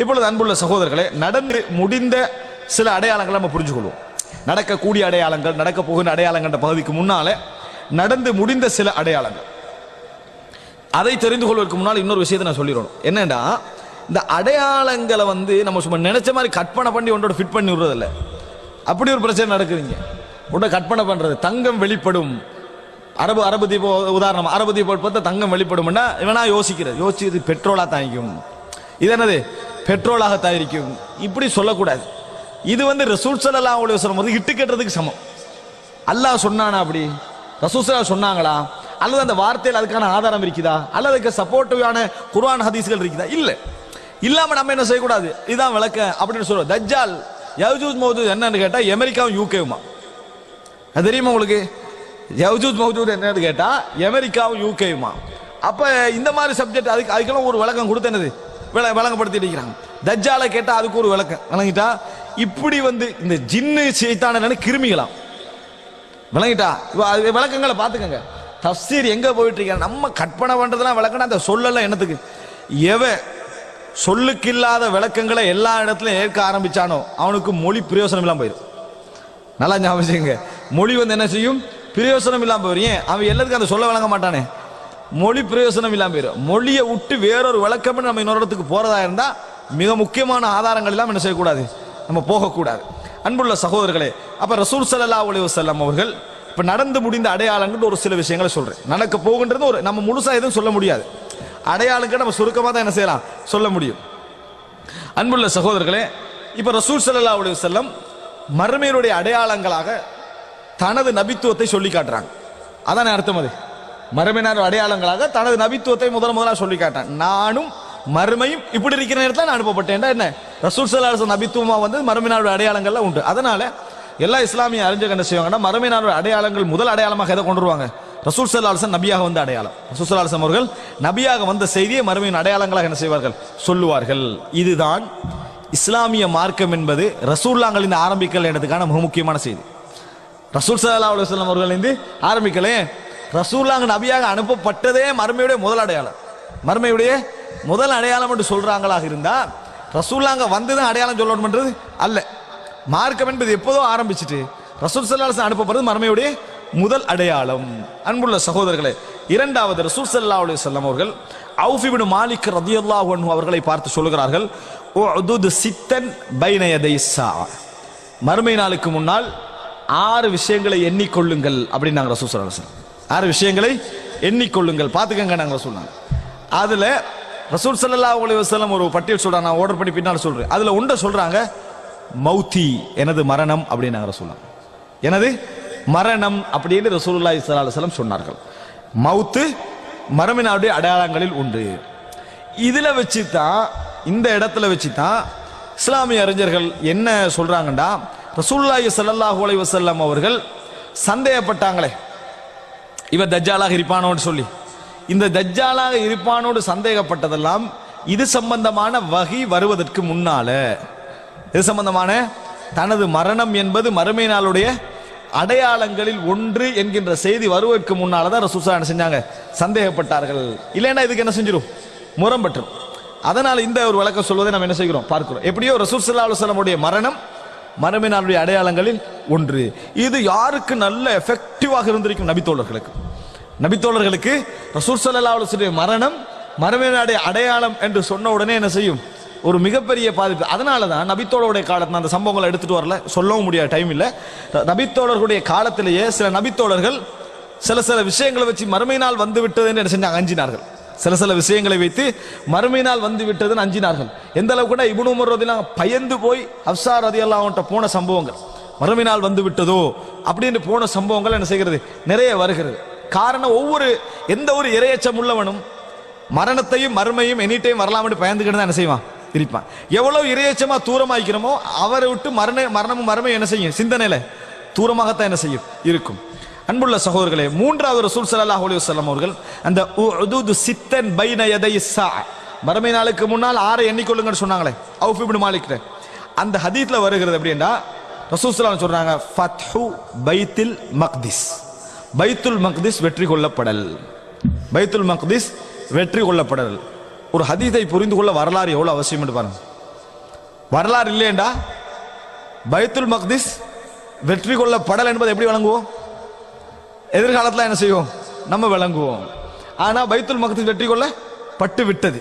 இப்பொழுது அன்புள்ள சகோதரர்களே நடந்து முடிந்த சில அடையாளங்களை நம்ம புரிஞ்சுக்கொள்வோம். நடக்கக்கூடிய அடையாளங்கள் நடக்க போகிற அடையாளங்கள்ன்ற பகுதிக்கு முன்னால நடந்து முடிந்த சில அடையாளங்கள். அதை தெரிந்து கொள்வதற்கு முன்னால் இன்னொரு விஷயத்தை நான் சொல்லிடணும். என்னென்னா இந்த அடையாளங்களை வந்து நம்ம சும்மா நினைச்ச மாதிரி கற்பனை பண்ணி ஒன்றோட ஃபிட் பண்ணி விடுறதில்ல. அப்படி ஒரு பிரச்சனை நடக்குதுங்க. உடனே கற்பனை பண்ணுறது தங்கம் வெளிப்படும். அரபு அரபு தீபோ உதாரணம் அரபு தீபம் பார்த்தா தங்கம் வெளிப்படும்னா இவனா யோசிக்கிறது. யோசிச்சு இது பெட்ரோலாக தாங்கிக்கும். இது என்னது? பெட்ரோலாக தயாரிக்கும் இப்படி சொல்லக்கூடாது. இது வந்து ரசூல் சல்லா அலைஹி சொல்லும் வந்து இட்டு கட்டுறதுக்கு சமம். அல்லாஹ் சொன்னானா அப்படி? ரசூசலா சொன்னாங்களா? அல்லது அந்த வார்த்தையில் அதுக்கான ஆதாரம் இருக்குதா? அல்லது அதுக்கு சப்போர்ட்டிவான குர்ஆன் ஹதீஸ்கள் இருக்குதா? இல்லை. இல்லாம நம்ம என்ன செய்யக்கூடாது? இதுதான் விளக்க அப்படின்னு சொல்லுவோம் தஜ்ஜால் யவ்ஜூத் மௌஜூத் என்னன்னு கேட்டால் அமெரிக்காவும் யூகேவுமா அது தெரியுமா உங்களுக்கு? யவ்ஜூத் மௌஜூத் என்னன்னு கேட்டால் அமெரிக்காவும் யூகேவுமா அப்போ இந்த மாதிரி சப்ஜெக்ட் அதுக்கு அதுக்கெல்லாம் ஒரு விளக்கம் கொடுத்து விள விளங்கப்படுத்திட்டு இருக்கிறாங்க. தஜ்ஜாலை கேட்டால் அதுக்கு ஒரு விளக்கம். விளங்கிட்டா? இப்படி வந்து இந்த ஜின்னு செய்தான கிருமிகளாம். விளங்கிட்டா? இப்போ அது விளக்கங்களை பார்த்துக்கங்க. தப்சீர் எங்கே போயிட்டு இருக்க நம்ம கற்பனை பண்ணுறதுலாம் விளக்கணும் அந்த சொல்லலாம் என்னத்துக்கு? எவன் சொல்லுக்கு இல்லாத விளக்கங்களை எல்லா இடத்துலையும் ஏற்க ஆரம்பிச்சானோ அவனுக்கு மொழி பிரயோசனம் இல்லாமல் போயிடும் நல்லா ஞாபகம் செய்யுங்க மொழி வந்து என்ன செய்யும்? பிரயோசனம் இல்லாமல் போயிடும் ஏன்? அவன் எல்லாத்துக்கும் அந்த சொல்ல விளங்க மாட்டானே. மொழி பிரயோசனம் இல்லாமல் போயிடும் மொழியை விட்டு வேறொரு விளக்கம் நம்ம இன்னொரு இடத்துக்கு போகிறதா இருந்தால் மிக முக்கியமான ஆதாரங்கள் எல்லாம் என்ன செய்யக்கூடாது? நம்ம போகக்கூடாது. அன்புள்ள சகோதரர்களே அப்போ ரசூல் சல்லா அலைஹி வஸல்லம் அவர்கள் இப்போ நடந்து முடிந்த அடையாளங்கள் ஒரு சில விஷயங்களை சொல்கிறேன் நடக்க போகின்றது ஒரு நம்ம முழுசாக எதுவும் சொல்ல முடியாது. அடையாளங்கள் நம்ம சுருக்கமாக தான் என்ன செய்யலாம்? சொல்ல முடியும். அன்புள்ள சகோதரர்களே இப்போ ரசூல் சல்லா அலைஹி வஸல்லம் மறுமையினுடைய அடையாளங்களாக தனது நபித்துவத்தை சொல்லி காட்டுறாங்க. அதானே அர்த்தம் அது? மறுமையினர் அடையாளங்களாக தனது நபித்துவத்தை முதல் முதலாக சொல்லி காட்டான். நானும் மறுமையும் இப்படி இருக்கிற நேரத்தில் நான் அனுப்பப்பட்டேன். என்ன? ரசூல் சல்லாஸ் நபித்துவமாக வந்து மறுமையினருடைய அடையாளங்கள்லாம் உண்டு. அதனால எல்லா இஸ்லாமிய அறிஞர்கள் என்ன செய்வாங்கன்னா மறுமையினருடைய அடையாளங்கள் முதல் அடையாளமாக எதை கொண்டு வருவாங்க ரசூல் ஸல்லல்லாஹு நபியாக வந்த அடையாளம். ரசூல் ஸல்லல்லாஹு அவர்கள் நபியாக வந்த செய்தியை மறுமையின் அடையாளங்களாக என்ன செய்வார்கள்? சொல்லுவார்கள். இதுதான் இஸ்லாமிய மார்க்கம் என்பது ரசூல்லாங்களின் ஆரம்பிக்கல் என்றதுக்கான மிக முக்கியமான செய்தி. ரசூல் சல்லா அலுவலம் அவர்கள் இருந்து ஆரம்பிக்கலே. ரசூல்லாங்க நபியாக அனுப்பப்பட்டதே மறுமையுடைய முதல் அடையாளம். மறுமையுடைய முதல் அடையாளம் என்று சொல்றாங்களாக இருந்தால் ரசூல்லாங்க வந்துதான் அடையாளம் சொல்லணும்ன்றது அல்ல. மார்க்கம் என்பது எப்போதோ ஆரம்பிச்சிட்டு ரசூல் சல்லாஹ் அனுப்பப்படுறது மறுமையுடைய முதல் அடையாளம். அன்புள்ள சகோதரர்களே இரண்டாவது ரசூல் சல்லா அலி வஸல்லம் அவர்கள் அவுஃபிபின் மாலிக் ரலியல்லாஹு அன்ஹு அவர்களை பார்த்து சொல்கிறார்கள் ஓ அதுது சித்தன் பைனயதைசா மறுமை நாளுக்கு முன்னால் ஆறு விஷயங்களை எண்ணிக்கொள்ளுங்கள் அப்படின்னு நாங்கள் ரசூல் ஸல்லல்லாஹு ஆறு விஷயங்களை எண்ணிக்கொள்ளுங்கள். பார்த்துக்கங்க நாங்கள் சொன்னாங்க. அதில் ரசூல் சல்லா அலைஹி செல்லம் ஒரு பட்டியல் சொல்கிறாங்க நான் ஆர்டர் பண்ணி பின்னால் சொல்கிறேன் அதில் ஒன்றை சொல்கிறாங்க மௌத்தி எனது மரணம் அப்படின்னு நாங்கள் சொன்னாங்க. எனது மரணம் அப்படின்னு ரசூலுல்லாஹி ஸல்லல்லாஹு செல்லம் சொன்னார்கள். மௌத்து மரமினாவுடைய அடையாளங்களில் உண்டு. இதில் வச்சு தான் இந்த இடத்துல வச்சு தான் இஸ்லாமிய அறிஞர்கள் என்ன சொல்கிறாங்கன்னா ரசூலுல்லாஹி சல்லாஹூ அலைவசல்லம் அவர்கள் சந்தேகப்பட்டாங்களே. இவர் தஜ்ஜாலாக இருப்பானோன்னு சொல்லி. இந்த தஜ்ஜாலாக இருப்பானோடு சந்தேகப்பட்டதெல்லாம் இது சம்பந்தமான வகை வருவதற்கு முன்னால இது சம்பந்தமான தனது மரணம் என்பது மறுமை நாளுடைய அடையாளங்களில் ஒன்று என்கின்ற செய்தி வருவதற்கு முன்னால தான் ரசூசா என்ன செஞ்சாங்க? சந்தேகப்பட்டார்கள். இல்லைன்னா இதுக்கு என்ன செஞ்சிடும் முரம்பற்றும். அதனால் இந்த ஒரு வழக்கம் சொல்வதை நம்ம என்ன செய்கிறோம்? பார்க்கிறோம். எப்படியோ ரசூசல்லா அலுவலமுடைய மரணம் மறுமை அடையாளங்களில் ஒன்று. இது யாருக்கு நல்ல எஃபெக்டிவாக இருந்திருக்கும் நபித்தோழர்களுக்கு? நபித்தோழர்களுக்கு ரசூல் ஸல்லல்லாஹு மரணம் மறுமை அடையாளம் என்று சொன்ன உடனே என்ன செய்யும்? ஒரு மிகப்பெரிய பாதிப்பு. அதனால தான் நபித்தோழருடைய காலத்தில் அந்த சம்பவங்களை எடுத்துட்டு வரல. சொல்லவும் முடியாத டைம் இல்லை. நபித்தோழர்களுடைய காலத்திலேயே சில நபித்தோழர்கள் சில சில விஷயங்களை வச்சு மறுமை நாள் வந்து விட்டதுன்னு என்ன செஞ்சாங்க? அஞ்சினார்கள். சில சில விஷயங்களை வைத்து மறுமை நாள் வந்து விட்டதுன்னு அஞ்சினார்கள். எந்த அளவுக்கு இபுனு உமர் ரதிலாம் பயந்து போய் அப்சார் அவன்கிட்ட போன சம்பவங்கள். மறுமை நாள் வந்து விட்டதோ அப்படின்னு போன சம்பவங்கள் என்ன செய்கிறது? நிறைய வருகிறது. காரணம் ஒவ்வொரு எந்த ஒரு இரையச்சம் உள்ளவனும் மரணத்தையும் மறுமையும் எனி டைம் வரலாம்னு பயந்துக்கிட்டு தான் என்ன செய்வான்? இருப்பான். எவ்வளவு இரையச்சமா தூரமாக்கிறோமோ அவரை விட்டு மரண மரணமும் மறுமையும் என்ன செய்யும்? சிந்தனையில தூரமாகத்தான் என்ன செய்யும்? இருக்கும். அன்புள்ள சகோதரர்களே மூன்றாவது ரசூல் சல்லாஹ் அலைஹி வஸல்லம் அவர்கள் அந்த உதுது சித்தன் பைன எதை சா மறுமை நாளுக்கு முன்னால் ஆறை எண்ணிக்கொள்ளுங்கன்னு சொன்னாங்களே அவுஃப் இப்னு மாலிக் அந்த ஹதீத்தில் வருகிறது அப்படின்னா ரசூல் சலாம் அலைஹி சொல்றாங்க ஃபத்ஹு பைத்துல் மக்திஸ் பைத்துல் மக்திஸ் வெற்றி கொள்ளப்படல். பைத்துல் மக்திஸ் வெற்றி கொள்ளப்படல். ஒரு ஹதீத்தை புரிந்து கொள்ள வரலாறு எவ்வளோ அவசியம் என்று பாருங்க. வரலாறு இல்லையேண்டா? பைத்துல் மக்திஸ் வெற்றி கொள்ளப்படல் என்பதை எப்படி வழங்குவோம்? எதிர்காலத்தில் என்ன செய்வோம்? நம்ம விளங்குவோம். ஆனால் பைத்துல் மகதீஸ் வெற்றி கொள்ள பட்டு விட்டது.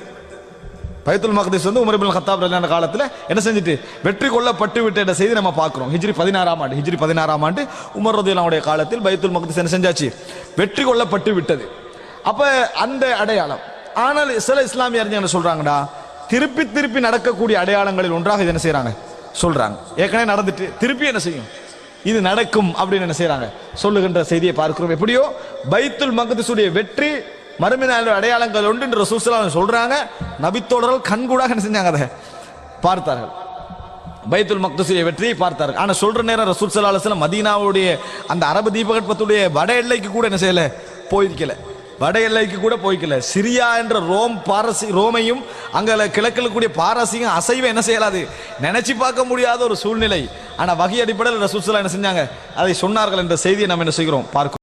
பைத்துல் மகதீஸ் வந்து உமர் ஹத்தாப் கத்தாப் காலத்தில் என்ன செஞ்சுட்டு? வெற்றி கொள்ளப்பட்டு விட்ட என்ற செய்தி நம்ம பார்க்குறோம். ஹிஜ்ரி பதினாறாம் ஆண்டு ஹிஜ்ரி பதினாறாம் ஆண்டு உமர் ரதியல்லாவுடைய காலத்தில் பைத்துல் மகதீஸ் என்ன செஞ்சாச்சு? வெற்றி கொள்ளப்பட்டு விட்டது. அப்போ அந்த அடையாளம். ஆனால் சில இஸ்லாமிய அறிஞர் என்ன சொல்கிறாங்கடா திருப்பி திருப்பி நடக்கக்கூடிய அடையாளங்களில் ஒன்றாக இது என்ன செய்கிறாங்க சொல்கிறாங்க ஏற்கனவே நடந்துட்டு திருப்பி என்ன செய்யும்? இது நடக்கும் அப்படின்னு என்ன செய்யறாங்க சொல்லுகின்ற செய்தியை பார்க்கிறோம். எப்படியோ பைத்துல் மகதிசுடைய வெற்றி மறுமையினால் அடையாளங்கள் உண்டு என்று ரசூல் சொல்றாங்க. நபித்தோழர்கள் கண்கூடாக என்ன செஞ்சாங்க? அதை பார்த்தார்கள். பைத்துல் மக்தசுடைய வெற்றியை பார்த்தார்கள். ஆனால் சொல்ற நேரம் ரசூல் ஸல்லல்லாஹு மதீனாவுடைய அந்த அரபு தீபகற்பத்துடைய வட எல்லைக்கு கூட என்ன செய்யல? போயிருக்கல. வட எல்லைக்கு கூட போய்க்கல. சிரியா என்ற ரோம் பாரசி ரோமையும் அங்க கிழக்கில் கூடிய பாரசியும் அசைவம் என்ன செய்யலாது? நினைச்சு பார்க்க முடியாத ஒரு சூழ்நிலை. ஆனா வகை அடிப்படையில் ரசூல் என்ன செஞ்சாங்க? அதை சொன்னார்கள் என்ற செய்தியை நம்ம என்ன செய்கிறோம்? பார்க்கிறோம்.